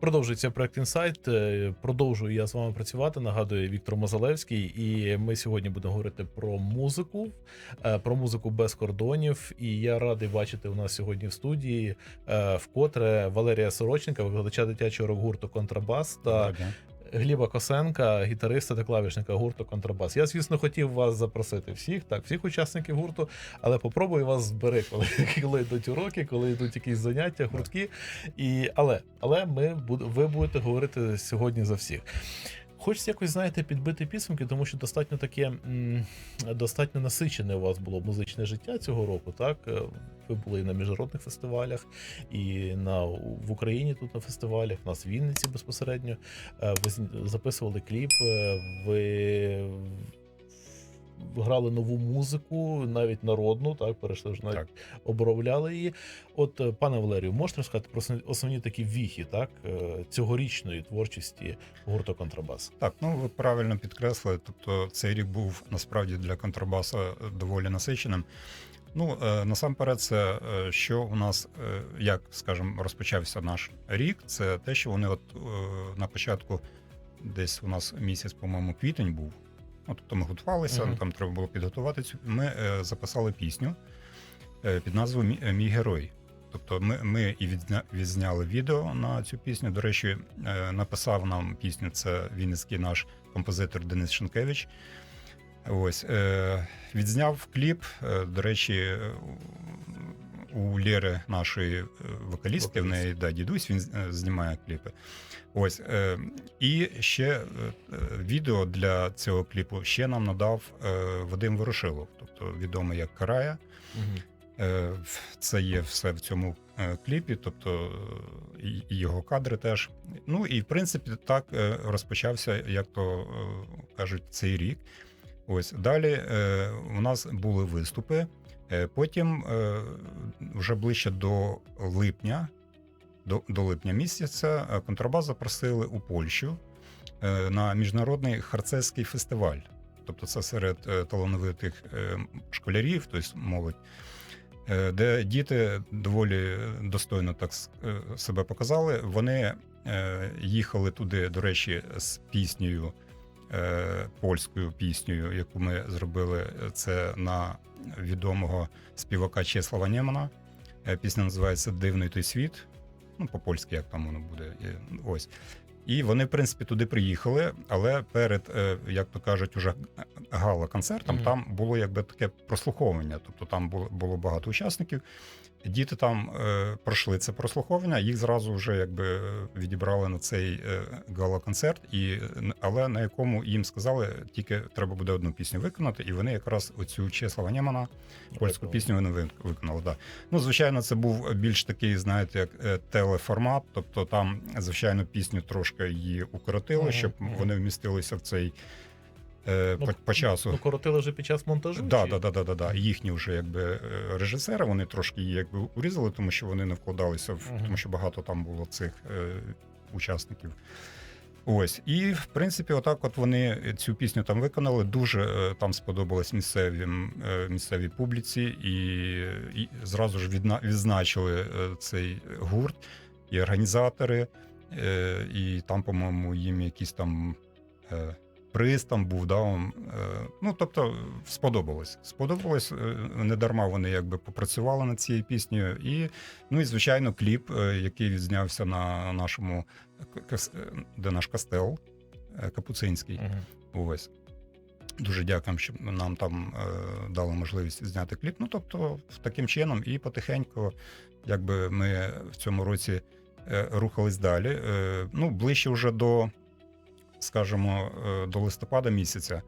Продовжується проект Інсайт. Е, Продовжую я з вами працювати. Нагадую Віктор Мозалевський. І ми сьогодні будемо говорити про музику, е, про музику без кордонів. І я радий бачити у нас сьогодні в студії е, вкотре Валерія Сороченка, викладача дитячого рок-гурту Контрабас та. Гліба Косенка, гітариста та клавішника гурту Контрабас. Я, звісно, хотів вас запросити всіх, так, всіх учасників гурту, але попробую вас збери, коли, коли йдуть уроки, коли йдуть якісь заняття, гуртки. І, але, але ми ви будете говорити сьогодні за всіх. Хочеться якось, знаєте, підбити підсумки, тому що достатньо таке достатньо насичене у вас було музичне життя цього року. Так, Е, ви були і на міжнародних фестивалях, і на в Україні тут на фестивалях, у нас в Вінниці безпосередньо. Е, Ви записували кліп, е, ви грали нову музику, навіть народну, так, перейшли ж навіть Так. обробляли її. От, е, пане Валерію, можете розказати про основні- такі віхи, так, е, цьогорічної творчості гурту Контрабас? Так, ну ви правильно підкреслили. Тобто цей рік був насправді для контрабаса доволі насиченим. Ну, е, насамперед, це що у нас, як скажімо, розпочався наш рік, це те, що вони от на початку, десь у нас місяць, по-моєму, квітень був. Ну, тобто ми готувалися, Мгм. там треба було підготувати цю. Ми е, записали пісню е, під назвою «Мій, Мій герой. Тобто ми, ми і відзня, відзняли відео на цю пісню. До речі, е, написав нам пісню це вінницький наш композитор Денис Шенкевич. Ось е, відзняв кліп. Е, до речі, е, у Лєри нашої е, вокалістки, в неї да, дідусь, він знімає кліпи. Ось і ще е, е, відео для цього кліпу ще нам надав е, Вадим Ворошилов, тобто відомий як Карая. Угу. Це є все в цьому е, кліпі, тобто і його кадри теж. Ну і в принципі так розпочався, як то кажуть, цей рік. Ось далі у нас були виступи. Е, Потім е, вже ближче до липня, до, до липня місяця, е, контрабас запросили у Польщу на міжнародний харцевський фестиваль. Тобто це серед талановитих школярів, тобто молодь, де діти доволі достойно так себе показали. Вони їхали туди, до речі, з піснею, польською піснею, яку ми зробили. Це на відомого співака Чеслава Нємана. Е, Пісня називається Дивний той світ. Ну, по-польськи, як там воно буде. Е, Ось. І вони, в принципі, туди приїхали, але перед, е, як то кажуть, уже гала-концертом Мгм. там було якби таке прослуховування. Тобто там було багато учасників. Діти там е, пройшли це прослуховування, їх зразу вже якби відібрали на цей е, гала-концерт, і, але на якому їм сказали, тільки треба буде одну пісню виконати, і вони якраз оцю Чеслава Нємана, польську пісню вони вик- виконали. Да. Ну, звичайно, це був більш такий, знаєте, як е, телеформат. Тобто там, звичайно, пісню трошки її укоротили, щоб вони вмістилися в цей е, Ну, по, по часу. Ну, коротили вже під час монтажу? Да, чи? да, да, да, да, да. Їхні вже якби е, режисери, вони трошки її якби урізали, тому що вони не вкладалися в Мгм. тому, що багато там було цих е, учасників. Ось, і в принципі, отак, от вони цю пісню там виконали. Дуже е, там сподобалось місцевим е, місцевій публіці, і, і зразу ж відна, відзначили цей гурт і організатори, і там, по-моєму, їм якісь там. Приз там був, да, он, е, ну тобто сподобалось. Сподобалось, е, не дарма вони якби попрацювали над цією піснею. І, ну і звичайно, кліп, е, який відзнявся на нашому де наш кастел Капуцинський. Мгм. Ось. Дуже дякуємо, що нам там е, дали можливість зняти кліп. Ну, тобто, таким чином, і потихеньку, якби ми в цьому році е, рухались далі. Е, ну, ближче вже до, скажімо, е, до листопада місяця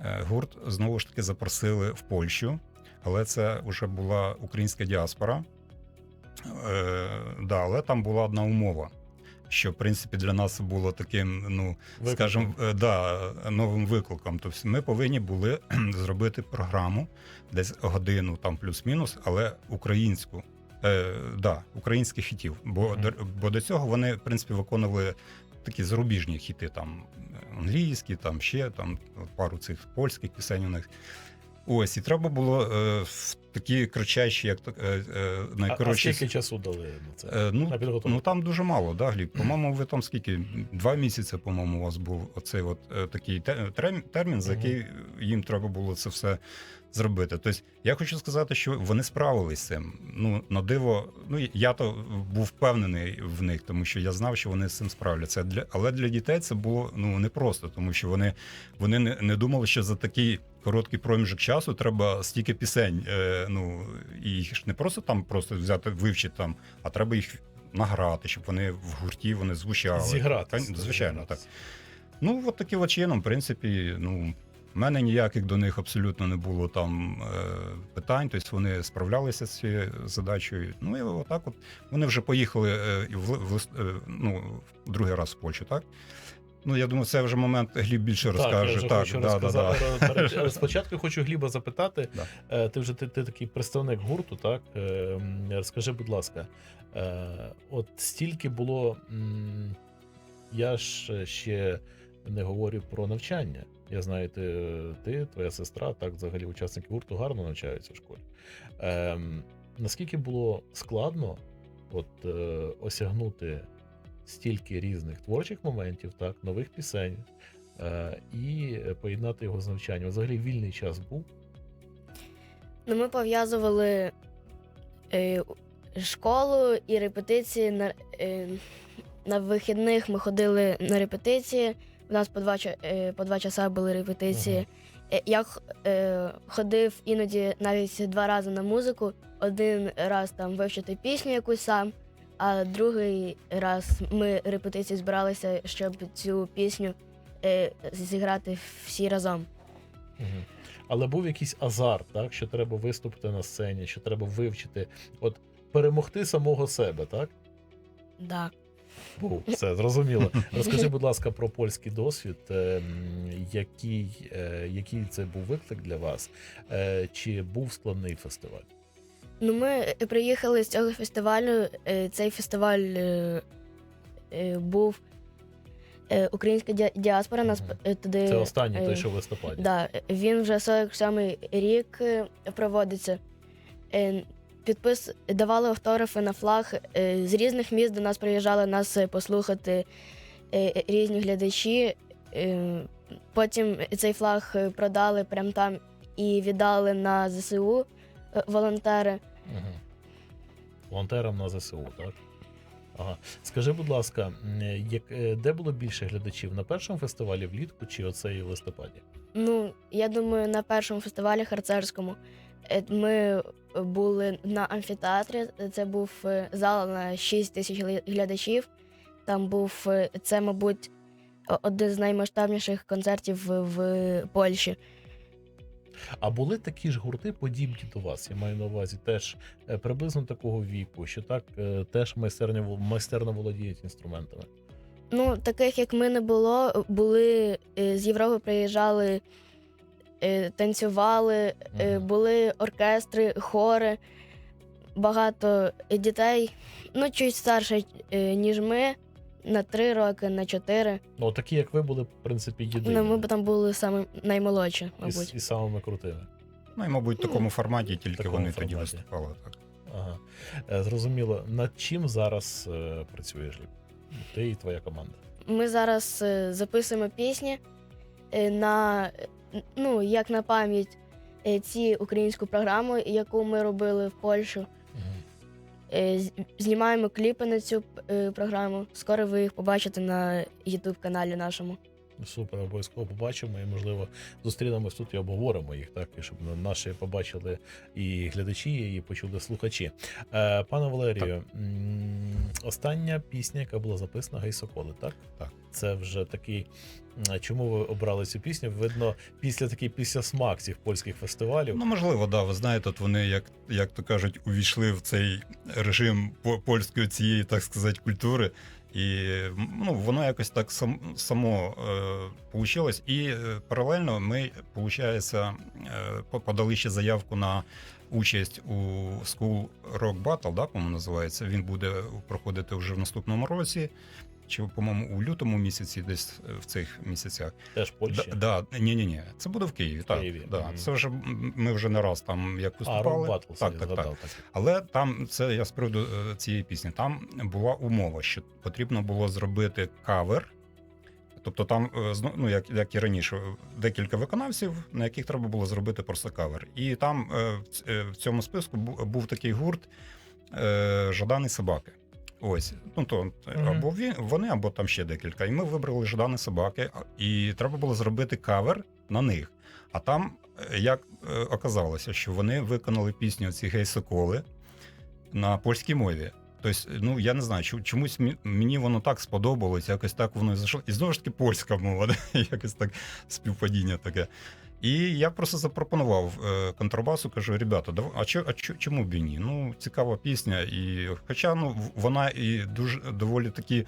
е, гурт знову ж таки запросили в Польщу, але це вже була українська діаспора. Е, да, але там була одна умова. Що в принципі для нас було таким, ну скажімо, е, да, новим викликом. Тобто ми повинні були зробити програму десь годину, там плюс-мінус, але українську. Е, да, українських хітів. Бо, Мгм. до, бо до цього вони, в принципі, виконували такі зарубіжні хіти, там англійські, там ще там пару цих польських пісень у них. Ось, і треба було е, в такі кричащі, як е, е, А, а скільки часу дали на це? Е, ну, на підготовку? ну там дуже мало, да, Гліб? По-моєму, ви там скільки? Два місяці, по-моєму, у вас був оцей от е, такий термін, за який їм треба було це все зробити. Тобто, я хочу сказати, що вони справились з цим. Ну, на диво, ну я то був впевнений в них, тому що я знав, що вони з цим справляться. Для, але для дітей це було ну непросто, тому що вони, вони не, не думали, що за такий короткий проміжок часу треба стільки пісень. Е, ну і їх ж не просто там просто взяти, вивчити там, а треба їх награти, щоб вони в гурті вони звучали. Зіграти. Звичайно, так. Ну, от таким чином, в принципі, ну. В мене ніяких до них абсолютно не було там е, питань, тобто вони справлялися з цією задачею. Ну і отак, от вони вже поїхали е, в, в, е, ну, в другий раз в Польщу, так? Ну, я думаю, це вже момент Гліб більше Так, я розкаже. вже Так, хочу да, да, да. Спочатку хочу Гліба запитати. Да. Ти вже ти, ти такий представник гурту, так? Розкажи, будь ласка, от стільки було. Я ж ще не говорю про навчання. Я знаю, ти, ти твоя сестра, так, взагалі, учасники гурту гарно навчаються в школі. Ем, наскільки було складно от, е, осягнути стільки різних творчих моментів, так, нових пісень, е, і поєднати його з навчанням. Взагалі вільний час був. Ну, ми пов'язували е, школу і репетиції. На, е, на вихідних ми ходили на репетиції. У нас по два, е, по два часа були репетиції. Е, Я е, ходив іноді навіть два рази на музику. Один раз там вивчити пісню якусь сам, а другий раз ми репетиції збиралися, щоб цю пісню е, зіграти всі разом. Мгм. Але був якийсь азарт, так, що треба виступити на сцені, що треба вивчити, от перемогти самого себе, так? Да. Був, все зрозуміло. Розкажи, будь ласка, про польський досвід. ем, Який, е, який це був виклик для вас? Е, Чи був складний фестиваль? Ну, ми е, приїхали з цього фестивалю. Е, Цей фестиваль е, е, був е, українська діаспора. Нас е, туди. Це останній той, е, що в листопаді. Да, він вже 47-й рік е, проводиться. Підпис давали автографи на флаг. Е, З різних міст до нас приїжджали нас е, послухати е, різні глядачі. Потім цей флаг продали прямо там і віддали на ЗСУ волонтери. Угу. Волонтерам на ЗСУ, так? Ага. Скажи, будь ласка, як, де було більше глядачів? На першому фестивалі влітку чи оцей в листопаді? Ну, я думаю, на першому фестивалі харцерському ми були на амфітеатрі. Це був е, зал на 6 тисяч глядачів. Там був е, це, мабуть, один з наймасштабніших концертів в, Польщі. А були такі ж гурти, подібні до вас. Я маю на увазі теж е, приблизно такого віку, що так е, теж майстерня вол- майстерно володіють інструментами. Ну, таких як ми не було, були е, з Європи приїжджали, е, танцювали, е, були оркестри, хори, багато дітей, ну, чуть старше, е, ніж ми, на три роки, на чотири. Ну, такі, як ви були, в принципі, єдині. Ну, ми б там були саме наймолодші, і, мабуть. с- і самими крутими. Ну і, мабуть, в такому форматі тільки такому вони тоді виступали. Так. Ага. Е, Зрозуміло. Над чим зараз е, працюєш, Ти і твоя команда. Ми зараз е, записуємо пісні е, на е, ну, як на пам'ять е, ці українську програму, яку ми робили в Польщу. Е, Знімаємо кліпи на цю е, програму. Скоро ви їх побачите на youtube каналі нашому. Супер, обов'язково побачимо і, можливо, зустрінемось тут і обговоримо їх, так, і щоб наші побачили і глядачі, і почули слухачі. Пане Валерію, м, остання пісня, яка була записана Гей Соколи, так? Так. Це вже такий. Чому ви обрали цю пісню? Видно, після такий після смак цих польських фестивалів. Ну, можливо, да. Ви знаєте, от вони, як, як то кажуть, увійшли в цей режим польської цієї, так сказати, культури. І ну, воно якось так сам, само е, получилось. І е, паралельно ми, виходить, е, подали ще заявку на участь у School Rock Battle, да, по-моєму, називається. Він буде проходити вже в наступному році. Чи, по-моєму, у лютому місяці, десь е, в цих місяцях. Теж Польща. Да, да, ні, ні, ні. Це буде в Києві. так, Києві, Да. мгм. Це вже ми вже не раз там як виступали. Battle, так, так, так. Але там це я з приводу е, цієї пісні. Там була умова, що потрібно було зробити кавер. Тобто там, е, ну як, як і раніше, декілька виконавців, на яких треба було зробити просто кавер. І там в в цьому списку був такий гурт Жадані собаки. Ось, ну то е, або він, вони, або там ще декілька. І ми вибрали Жадані собаки, і треба було зробити кавер на них. А там, е, як е, оказалося, що вони виконали пісню ці гей соколи на польській мові. Тобто, ну я не знаю, чомусь мені воно так сподобалось, якось так воно зайшло. І знову ж таки польська мова, да? якось так співпадіння таке. І я просто запропонував е, контрабасу, кажу: ребята, а, чо, а чо, чому б і ні? Ну, цікава пісня. І, хоча ну, вона і дуже доволі такі.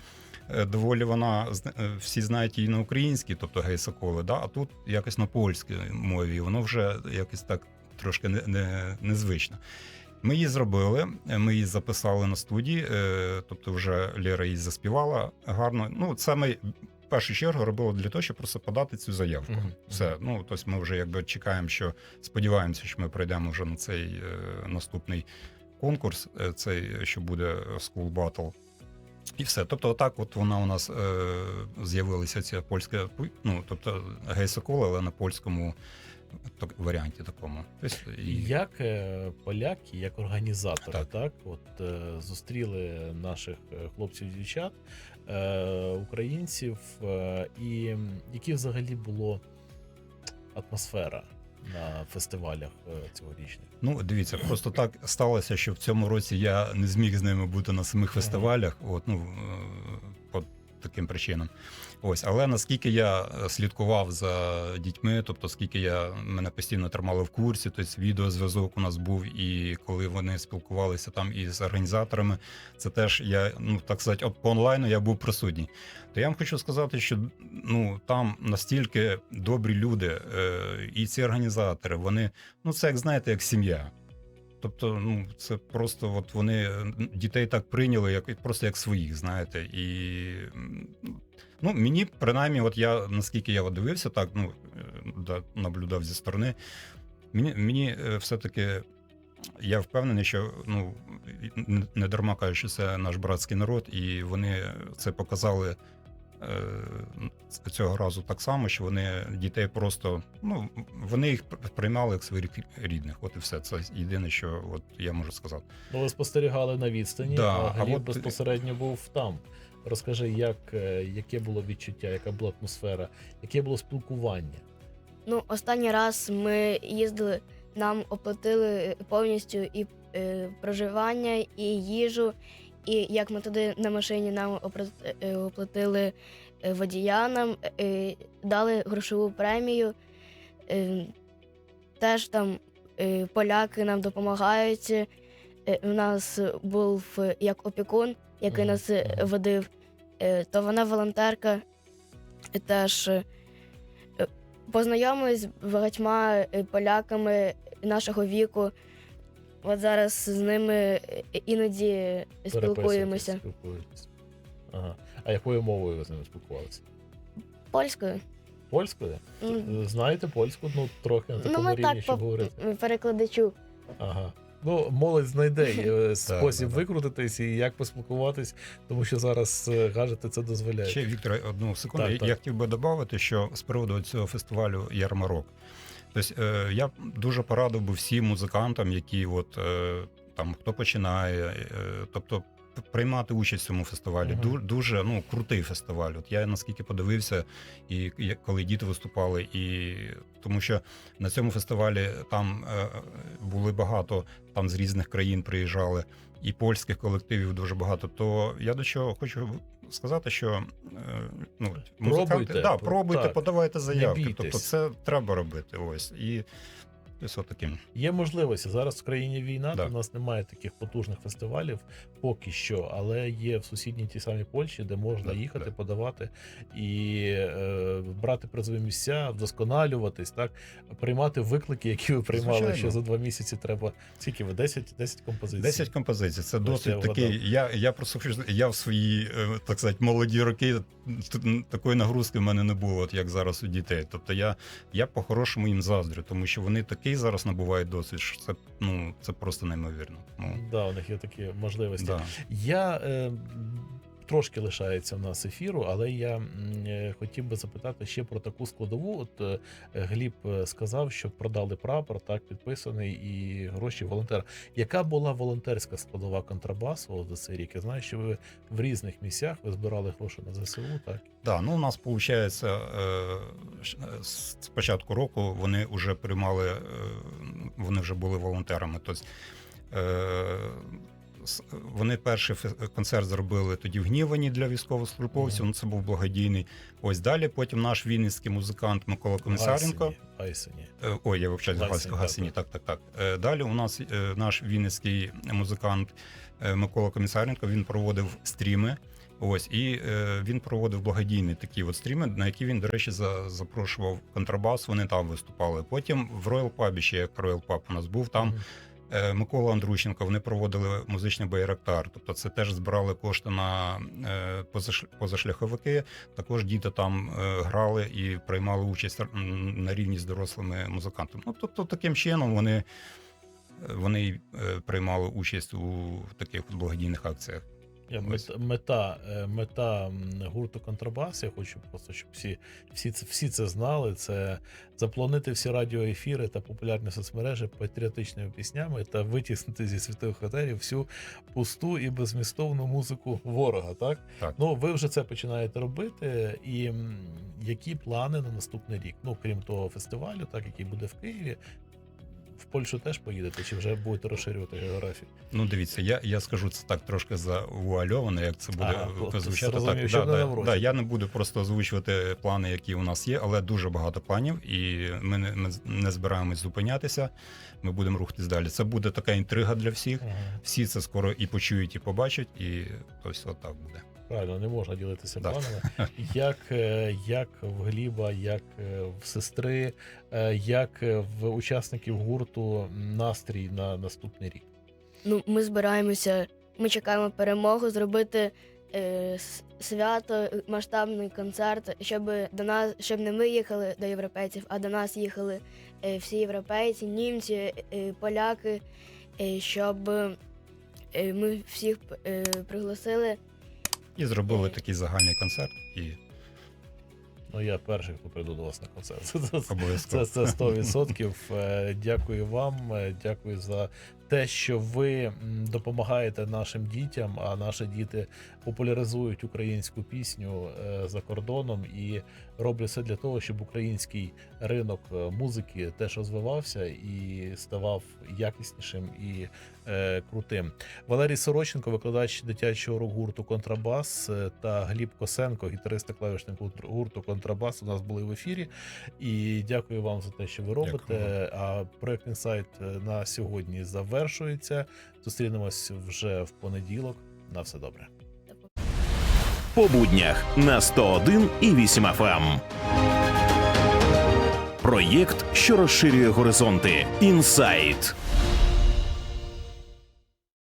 е, Доволі вона е, всі знають її на українській, тобто гей да? а тут якось на польській мові, воно вже якось так трошки не, не, незвично. Ми її зробили, ми її записали на студії, тобто вже Лера її заспівала гарно. Ну, це ми в першу чергу робили для того, щоб просто подати цю заявку. Мгм. Все, ну тобто ми вже якби чекаємо, що сподіваємося, що ми пройдемо вже на цей е, наступний конкурс, е, цей, що буде School Battle. І все. Тобто, отак, от вона у нас е, з'явилася ця польська, ну тобто гей-соколи, але на польському так, варіанті такому. Тобто, і... Як е, поляки, як організатори, Так. так, от е, зустріли наших е, хлопців дівчат, е, українців, е, і які взагалі було атмосфера на фестивалях е, цьогорічних? Ну, дивіться, просто так сталося, що в цьому році я не зміг з ними бути на самих фестивалях. От, ну, е, по таким причинам. Ось, але наскільки я е, слідкував за дітьми, тобто скільки я мене постійно тримали в курсі, тобто відеозв'язок у нас був, і коли вони спілкувалися там із організаторами, це теж я, ну так сказати, по онлайну я був присутній. То я вам хочу сказати, що ну там настільки добрі люди, е, і ці організатори, вони ну це як знаєте, як сім'я. Тобто, ну це просто от вони дітей так прийняли, як просто як своїх, знаєте, і ну мені принаймні, от я наскільки я дивився, так ну е, да, наблюдав зі сторони. Мені мені е, все-таки я впевнений, що ну не- дарма кажуть, що це наш братський народ, і вони це показали цього разу так само, що вони дітей просто ну вони їх приймали як своїх рідних. От і все. Це єдине, що от я можу сказати. Ну, ви спостерігали на відстані, Да, а а Гліб от- безпосередньо був там. Розкажи, як, е, яке було відчуття, яка була атмосфера, яке було спілкування? Ну, останній раз ми їздили, нам оплатили повністю і е, проживання, і їжу. І як ми туди на машині нам е, оплатили е, водія, нам е, дали грошову премію. Е, теж там е, поляки нам допомагають. Е, У нас був е, як опікун, який нас е, водив, Е, то вона волонтерка. Е, Теж е, познайомились з багатьма е, поляками нашого віку. От зараз з ними е, іноді спілкуємося спілкуєтесь. Ага. А якою мовою ви з ними спілкувалися? польською. Польською? Ну, Знаєте польську, ну трохи на Ну, такому ми рівні, так щоб по говорити. перекладачу. Ага. Ну, молодь знайде е, спосіб викрутитись і як поспілкуватись, тому що зараз кажете, гаджети це дозволяє. Ще Віктор, одну секунду. Так, Я- так. Хотів би додати, що з приводу цього фестивалю Ярмарок. Тобто е, я дуже порадив би всім музикантам, які от е, там хто починає, е, тобто приймати участь в цьому фестивалі. Мгм. Ду- Дуже ну крутий фестиваль. От я наскільки подивився, і коли діти виступали, і тому що на цьому фестивалі там е, були багато там з різних країн приїжджали, і польських колективів дуже багато. То я до чого хочу сказати, що е, ну Пробуйте, да, пробуйте, так. подавайте заявки. Тобто, це треба робити. Ось і Тобто таким. Є можливості. Зараз в країні війна, Да. то в нас немає таких потужних фестивалів поки що, але є в сусідній тій самій Польщі, де можна Да, їхати, да. подавати і е, брати призові місця, вдосконалюватись, так приймати виклики, які ви приймали Звичайно. ще за два місяці. Треба скільки ви 10, 10 композицій. 10 композицій. Це досить я такий. Я, я просто хочу я в свої, е, так сказати, молоді роки такої нагрузки в мене не було, от як зараз у дітей. Тобто я, я по-хорошому їм заздрю, тому що вони такий зараз набуває досвід, що це, ну, це просто неймовірно. Ну, Да, у них є такі можливості. да. Я е, трошки лишається в нас ефіру, але я е, хотів би запитати ще про таку складову. От е, Гліб е, сказав, що продали прапор, так підписаний, і гроші волонтера. Яка була волонтерська складова контрабасу за цей рік? Я знаю, що ви в різних місцях ви збирали гроші на ЗСУ, так? Да, ну у нас виходить, з початку року вони вже приймали, вони вже були волонтерами. Тобто, вони перший концерт зробили тоді в Гнівані для військовослужбовців. Мгм. Ну це був благодійний. Ось далі. Потім наш вінницький музикант Микола Комісаренко. Айсені. Е, Ой, я вивчаю Гасені, Гасені, так, так, так, так. Е, Далі у нас е, наш вінницький музикант Микола Комісаренко він проводив стріми. Ось і е, він проводив благодійні такі от стріми, на які він, до речі, за, запрошував контрабас. Вони там виступали. Потім в Royal Pub, ще як Royal Pub у нас був там. Мгм. Е, Микола Андрущенко, вони проводили музичний байрактар. Тобто це теж збирали кошти на е, позашляховики. Також діти там е, грали і приймали участь на рівні з дорослими музикантами. Ну тобто таким чином вони, е, вони е, приймали участь у таких благодійних акціях. Я мет- мета, е, мета гурту Контрабас. Я хочу просто, щоб всі, всі, це, всі це знали. Це запланити всі радіоефіри та популярні соцмережі патріотичними піснями та витіснити зі світових етерів всю пусту і безмістовну музику ворога. Так Так. ну ви вже це починаєте робити. І які плани на наступний рік? Ну крім того фестивалю, так який буде в Києві. Польщу теж поїдете, чи вже будете розширювати географію? Ну, дивіться, я, я скажу це так трошки завуальовано, як це буде Ага, звучати. зрозумів, Так, що да, да, да, я не буду просто озвучувати плани, які у нас є, але дуже багато планів, і ми не, ми не збираємось зупинятися. Ми будемо рухатись далі. Це буде така інтрига для всіх. Ага. Всі це скоро і почують, і побачать, і ось отак буде. Правильно, не можна ділитися Да. планами. Як, е, як в Гліба, як е, в сестри, е, як в учасників гурту настрій на наступний рік. Ну, ми збираємося, ми чекаємо перемогу, зробити е, свято, масштабний концерт, щоб до нас, щоб не ми їхали до європейців, а до нас їхали е, всі європейці, німці, е, поляки, е, щоб е, ми всіх е, пригласили. І зробили такий загальний концерт, і Ну, я перший, хто прийду до вас на концерт. Це, це, це, це 100%. Е, Дякую вам. е, Дякую за те, що ви допомагаєте нашим дітям, а наші діти популяризують українську пісню е, за кордоном і роблять все для того, щоб український ринок е, музики теж розвивався і ставав якіснішим і е, крутим. Валерій Сороченко, викладач дитячого рок-гурту Контрабас та Гліб Косенко, гітарист та клавішник гурту- Контрабас, у нас були в ефірі. І дякую вам за те, що ви робите. Дякую А проект інсайт на сьогодні завершується. Зустрінемось вже в понеділок. На все добре. по буднях на 101 і 8 FM. Проєкт, що розширює горизонти. Інсайт.